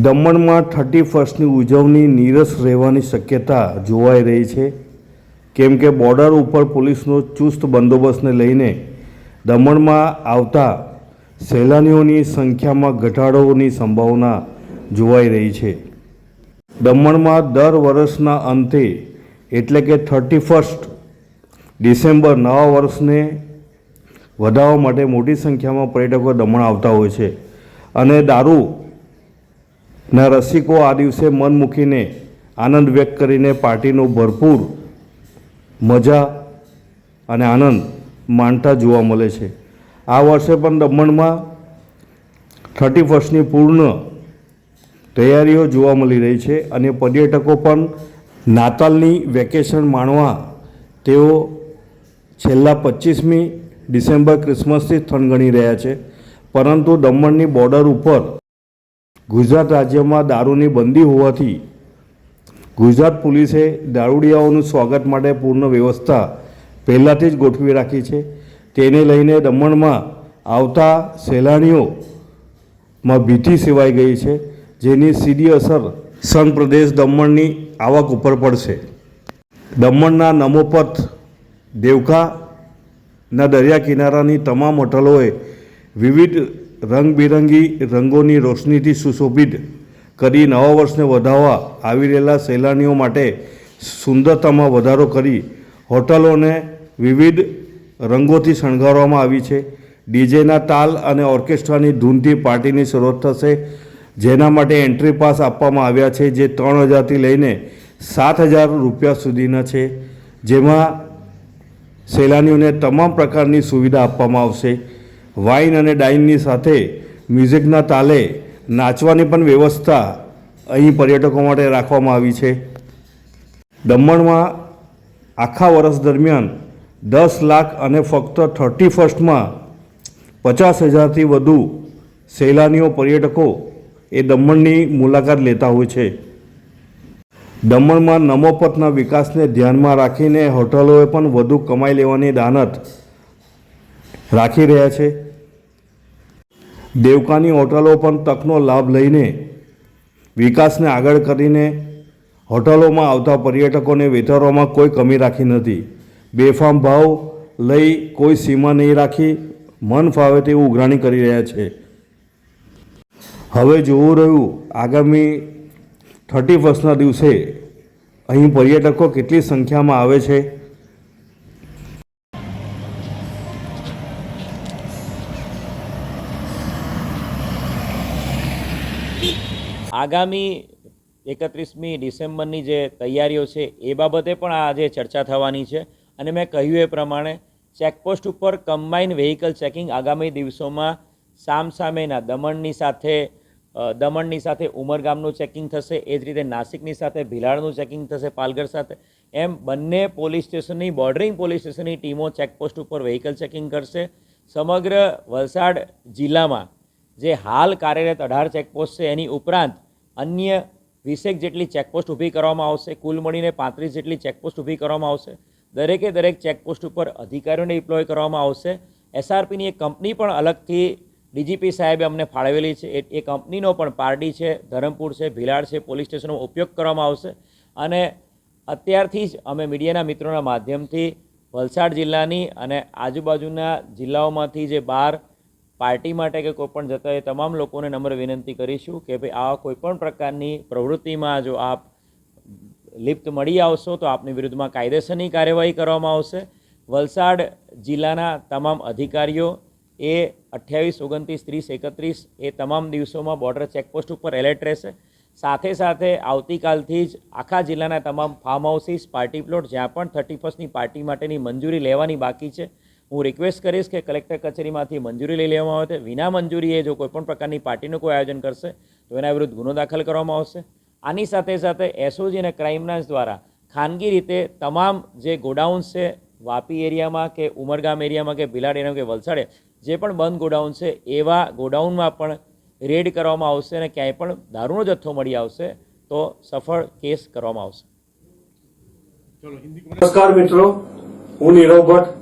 દમણમાં થર્ટી ફર્સ્ટની ઉજવણી નીરસ રહેવાની શક્યતા જોવાઈ રહી છે. કેમ કે બોર્ડર ઉપર પોલીસનો ચુસ્ત બંદોબસ્તને લઈને દમણમાં આવતા સહેલાણીઓની સંખ્યામાં ઘટાડોની સંભાવના જોવાઈ રહી છે. દમણમાં દર વર્ષના અંતે એટલે કે થર્ટી ફર્સ્ટ ડિસેમ્બર નવા વર્ષને વધારવા માટે મોટી સંખ્યામાં પર્યટકો દમણ આવતા હોય છે. અને દારૂ ના રસિકો આ દિવસે મન મૂકીને આનંદ વ્યક્ત કરીને પાર્ટીનો ભરપૂર મજા અને આનંદ માણતા જોવા મળે છે. આ વર્ષે પણ દમણમાં થર્ટી ફર્સ્ટની પૂર્ણ તૈયારીઓ જોવા મળી રહી છે અને પર્યટકો પણ નાતાલની વેકેશન માણવા તેઓ છેલ્લા પચીસમી ડિસેમ્બર ક્રિસમસથી થનગણી રહ્યા છે. પરંતુ દમણની બોર્ડર ઉપર ગુજરાત રાજ્યમાં દારૂની બંદી હોવાથી ગુજરાત પોલીસે દારૂડિયાઓનું સ્વાગત માટે પૂર્ણ વ્યવસ્થા પહેલાંથી જ ગોઠવી રાખી છે. તેને લઈને દમણમાં આવતા સહેલાણીઓમાં ભીતિ સેવાઈ ગઈ છે, જેની સીધી અસર સન પ્રદેશ દમણની આવક ઉપર પડશે. દમણના નમોપથ દેવકાના દરિયા કિનારાની તમામ હોટલોએ વિવિધ રંગબેરંગી રંગોની રોશનીથી સુશોભિત કરી નવા વર્ષને વધાવવા આવી રહેલા સહેલાણીઓ માટે સુંદરતામાં વધારો કરી હોટલોને વિવિધ રંગોથી શણગારવામાં આવી છે. ડીજેના તાલ અને ઓર્કેસ્ટ્રાની ધૂનથી પાર્ટીની શરૂઆત થશે, જેના માટે એન્ટ્રી પાસ આપવામાં આવ્યા છે, જે ત્રણ હજારથી લઈને સાત હજાર રૂપિયા સુધીના છે, જેમાં સહેલાણીઓને તમામ પ્રકારની સુવિધા આપવામાં આવશે. વાઇન અને ડાઇનની સાથે મ્યુઝિકના તાલે નાચવાની પણ વ્યવસ્થા અહીં પર્યટકો માટે રાખવામાં આવી છે. દમણમાં આખા વર્ષ દરમિયાન દસ લાખ અને ફક્ત થર્ટી ફર્સ્ટમાં પચાસ હજારથી વધુ સહેલાનીઓ પર્યટકો એ દમણની મુલાકાત લેતા હોય છે. દમણમાં નમોપતના વિકાસને ધ્યાનમાં રાખીને હોટલોએ પણ વધુ કમાઈ લેવાની દાનત રાખી રહ્યા છે. દેવકાની હોટલો પણ તકનો લાભ લઈને વિકાસને આગળ કરીને હોટલોમાં આવતા પર્યટકોને વેતરોમાં કોઈ કમી રાખી નથી. બેફામ ભાવ લઈ કોઈ સીમા નહીં રાખી મન ફાવે તેવું ઉઘરાણી કરી રહ્યા છે. હવે જોવું રહ્યું, આગામી થર્ટી ફર્સ્ટના દિવસે અહીં પર્યટકો કેટલી સંખ્યામાં આવે છે? આગામી એકત્રીસમી ડિસેમ્બરની જે તૈયારીઓ છે, એ બાબતે પણ આજે ચર્ચા થવાની છે. અને મેં કહ્યું એ પ્રમાણે, ચેકપોસ્ટ ઉપર કમ્બાઇન વેહિકલ ચેકિંગ આગામી દિવસોમાં સામસામેના દમણની સાથે દમણની સાથે ઉમરગામનું ચેકિંગ થશે, એ જ રીતે નાસિકની સાથે ભિલાડનું ચેકિંગ થશે, પાલઘર સાથે. એમ બંને પોલીસ સ્ટેશનની, બોર્ડરિંગ પોલીસ સ્ટેશનની ટીમો ચેકપોસ્ટ ઉપર વેહિકલ ચેકિંગ કરશે. સમગ્ર વલસાડ જિલ્લામાં જે હાલ કાર્યરત અઢાર ચેકપોસ્ટ છે, એની ઉપરાંત અન્ય વીસેક જેટલી ચેકપોસ્ટ ઊભી કરવામાં આવશે, કુલ મળીને પાંત્રીસ જેટલી ચેકપોસ્ટ ઊભી કરવામાં આવશે. દરેકે દરેક ચેકપોસ્ટ ઉપર અધિકારીઓને ડિપ્લોય કરવામાં આવશે. એસઆરપીની એક કંપની પણ અલગથી ડીજીપી સાહેબે અમને ફાળવેલી છે. એ કંપનીનો પણ પારડી છે, ધરમપુર છે, ભિલાડ છે, પોલીસ સ્ટેશનનો ઉપયોગ કરવામાં આવશે. અને અત્યારથી જ અમે મીડિયાના મિત્રોના માધ્યમથી વલસાડ જિલ્લાની અને આજુબાજુના જિલ્લાઓમાંથી જે બહાર પાર્ટી માટે કે કોઈ પણ જતા એ તમામ લોકોને નમ્ર વિનંતી કરીશું કે ભાઈ આવા કોઈ પણ પ્રકારની પ્રવૃત્તિમાં જો આપ લિપ્ત મળી આવશો તો આપની વિરુદ્ધમાં કાયદેસરની કાર્યવાહી કરવામાં આવશે. વલસાડ જિલ્લાના તમામ અધિકારીઓ એ અઠ્યાવીસ, ઓગણત્રીસ, ત્રીસ, એકત્રીસ એ તમામ દિવસોમાં બોર્ડર ચેકપોસ્ટ ઉપર એલર્ટ રહેશે. સાથે સાથે આવતીકાલથી જ આખા જિલ્લાના તમામ ફાર્મ હાઉસીસ, પાર્ટી પ્લોટ જ્યાં પણ થર્ટી ફર્સ્ટની પાર્ટી માટેની મંજૂરી લેવાની બાકી છે હું રિક્વેસ્ટ કરીશ કે કલેક્ટર કચેરીમાંથી મંજૂરી લઈ લેવામાં આવે છે. વિના મંજૂરીએ જો કોઈપણ પ્રકારની પાર્ટીનું કોઈ આયોજન કરશે, તો એના વિરુદ્ધ ગુનો દાખલ કરવામાં આવશે. આની સાથે સાથે એસઓજી અને ક્રાઇમ બ્રાન્ચ દ્વારા ખાનગી રીતે તમામ જે ગોડાઉન્સ છે, વાપી એરિયામાં કે ઉમરગામ એરિયામાં કે ભિલાડ એરિયામાં કે વલસાડે, જે પણ બંધ ગોડાઉન છે, એવા ગોડાઉનમાં પણ રેડ કરવામાં આવશે અને ક્યાંય પણ દારૂનો જથ્થો મળી આવશે, તો સફળ કેસ કરવામાં આવશે. નમસ્કાર મિત્રો, હું નીરવ ભટ્ટ